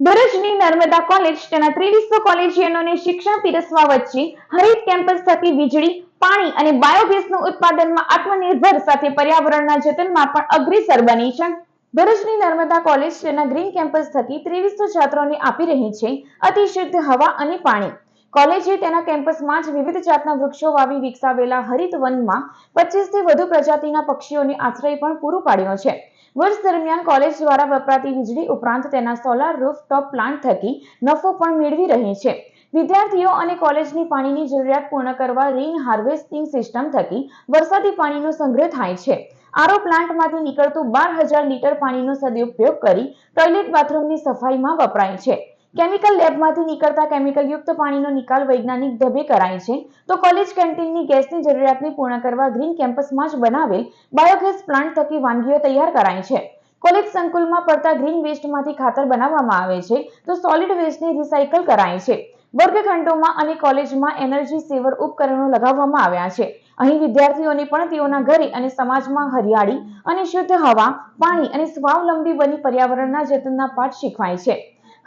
ભરૂચની નર્મદા કોલેજ તેના ત્રેવીસો કોલેજિયનોને શિક્ષણ પીરસવા વચ્ચે હરિત કેમ્પસ થકી વીજળી, પાણી અને બાયોગેસનું ઉત્પાદનમાં આત્મનિર્ભર સાથે પર્યાવરણના જતનમાં પણ અગ્રેસર બની છે. ભરૂચની નર્મદા કોલેજ તેના ગ્રીન કેમ્પસ થકી ત્રેવીસો છાત્રોને આપી રહી છે અતિ શુદ્ધ હવા અને પાણી. કોલેજે તેના કેમ્પસમાં જ વિવિધ જાતના વૃક્ષો વાવી વિકસાવેલા હરિત વનમાં થી વધુ પ્રજાતિના પક્ષીઓને આશ્રય પણ પૂરો પાડ્યો છે. વર્ષ દરમિયાન કોલેજ દ્વારા વપરાતી વીજળી ઉપરાંત તેના સોલાર રૂફટોપ પ્લાન્ટ થકી નફો પણ મેળવી રહી છે. વિદ્યાર્થીઓ અને કોલેજની પાણીની જરૂરિયાત પૂર્ણ કરવા રેઇન હાર્વેસ્ટિંગ સિસ્ટમ થકી વરસાદી પાણીનો સંગ્રહ થાય છે. આરો પ્લાન્ટમાંથી નીકળતું બાર હજાર લીટર પાણીનો સદુપયોગ કરી ટોયલેટ બાથરૂમની સફાઈમાં વપરાય છે. કેમિકલ લેબમાંથી નીકળતા કેમિકલયુક્ત પાણીનો નિકાલ વૈજ્ઞાનિક ઢબે કરાય છે. તો કોલેજ કેન્ટીનની ગેસની જરૂરિયાતને પૂર્ણ કરવા ગ્રીન કેમ્પસમાં જ બનાવેલ બાયોગેસ પ્લાન્ટ થકી વાનગીઓ તૈયાર કરાય છે. કોલેજ સંકુલમાં પડતા ગ્રીન વેસ્ટમાંથી ખાતર બનાવવામાં આવે છે. તો સોલિડ વેસ્ટને રિસાયકલ કરાય છે. વર્ગખંડોમાં અને કોલેજમાં એનર્જી સેવર ઉપકરણો લગાવવામાં આવ્યા છે. અહીં વિદ્યાર્થીઓને પણ તેઓના ઘરે અને સમાજમાં હરિયાળી અને શુદ્ધ હવા, પાણી અને સ્વાવલંબી બની પર્યાવરણના જતનના પાઠ શીખવાય છે.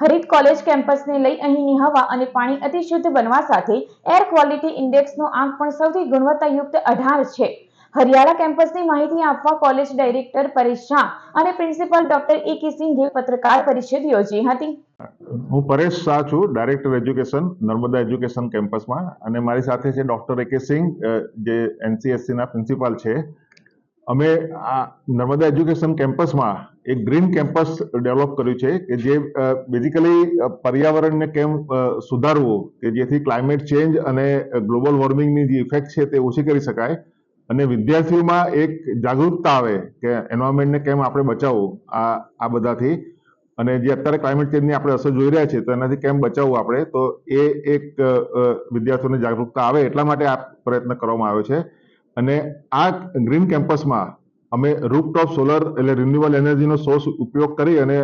હરિત કોલેજ કેમ્પસને લઈ અહીંની હવા અને પાણી અતિશુદ્ધ બનવા સાથે એર ક્વોલિટી ઇન્ડેક્સનો આંક પણ સૌથી ગુણવત્તાયુક્ત અઢાર છે. હરિયાળા કેમ્પસની માહિતી આપવા કોલેજ ડાયરેક્ટર પરેશ શાહ અને પ્રિન્સિપલ ડોક્ટર એ કે સિંઘે પત્રકાર પરિષદ યોજી હતી. હું પરેશ શાહ છું, ડાયરેક્ટર એજ્યુકેશન, નર્મદા એજ્યુકેશન કેમ્પસમાં. અને મારી સાથે છે ડોક્ટર એ કે સિંઘ જે એનસીએસસીના પ્રિન્સિપાલ છે. અમે આ નર્મદા એજ્યુકેશન કેમ્પસમાં એક ગ્રીન કેમ્પસ ડેવલપ કર્યું છે કે જે બેઝિકલી પર્યાવરણને કેમ સુધારવું કે જેથી ક્લાઇમેટ ચેન્જ અને ગ્લોબલ વોર્મિંગની જે ઇફેક્ટ છે તે ઓછી કરી શકાય. અને વિદ્યાર્થીઓમાં એક જાગૃતતા આવે કે એન્વાયરમેન્ટને કેમ આપણે બચાવવું આ આ બધાથી. અને જે અત્યારે ક્લાઇમેટ ચેન્જની આપણે અસર જોઈ રહ્યા છીએ તો એનાથી કેમ બચાવવું આપણે? તો એ એક વિદ્યાર્થીઓને જાગૃતતા આવે એટલા માટે આ પ્રયત્ન કરવામાં આવ્યો છે. અને આ ગ્રીન કેમ્પસમાં અમે રૂપટોપ સોલર એટલે રિન્યુઅલ એનર્જીનો સોર્સ ઉપયોગ કરી અને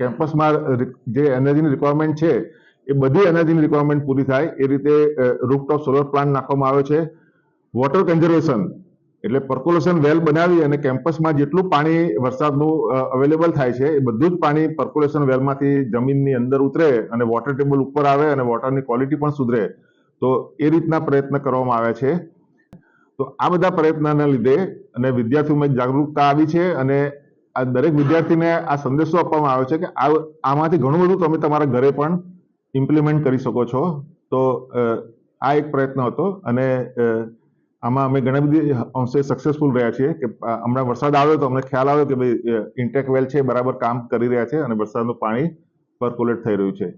કેમ્પસમાં જે એનર્જીની રિક્વાયરમેન્ટ છે, એ બધી એનર્જીની રિક્વાયરમેન્ટ પૂરી થાય એ રીતે રૂપટોપ સોલર પ્લાન્ટ નાખવામાં આવ્યો છે. વોટર કન્ઝર્વેશન એટલે પર્કોલેશન વેલ બનાવી અને કેમ્પસમાં જેટલું પાણી વરસાદનું અવેલેબલ થાય છે એ બધું જ પાણી પર્કોલેશન વેલમાંથી જમીનની અંદર ઉતરે અને વોટર ટેબલ ઉપર આવે અને વોટરની ક્વોલિટી પણ સુધરે. તો એ રીતના પ્રયત્ન કરવામાં આવ્યા છે. તો આ બધા પ્રયત્નના લીધે અને વિદ્યાર્થીઓમાં એક જાગૃતતા આવી છે અને આ દરેક વિદ્યાર્થીને આ સંદેશો આપવામાં આવ્યો છે કે આ આમાંથી ઘણું બધું તમે તમારા ઘરે પણ ઇમ્પ્લિમેન્ટ કરી શકો છો. તો આ એક પ્રયત્ન હતો અને આમાં અમે ઘણા બધી અંશે સક્સેસફુલ રહ્યા છીએ કે હમણાં વરસાદ આવ્યો તો અમને ખ્યાલ આવ્યો કે ભાઈ ઇન્ટેક વેલ છે, બરાબર કામ કરી રહ્યા છે અને વરસાદનું પાણી પરકોલેટ થઈ રહ્યું છે.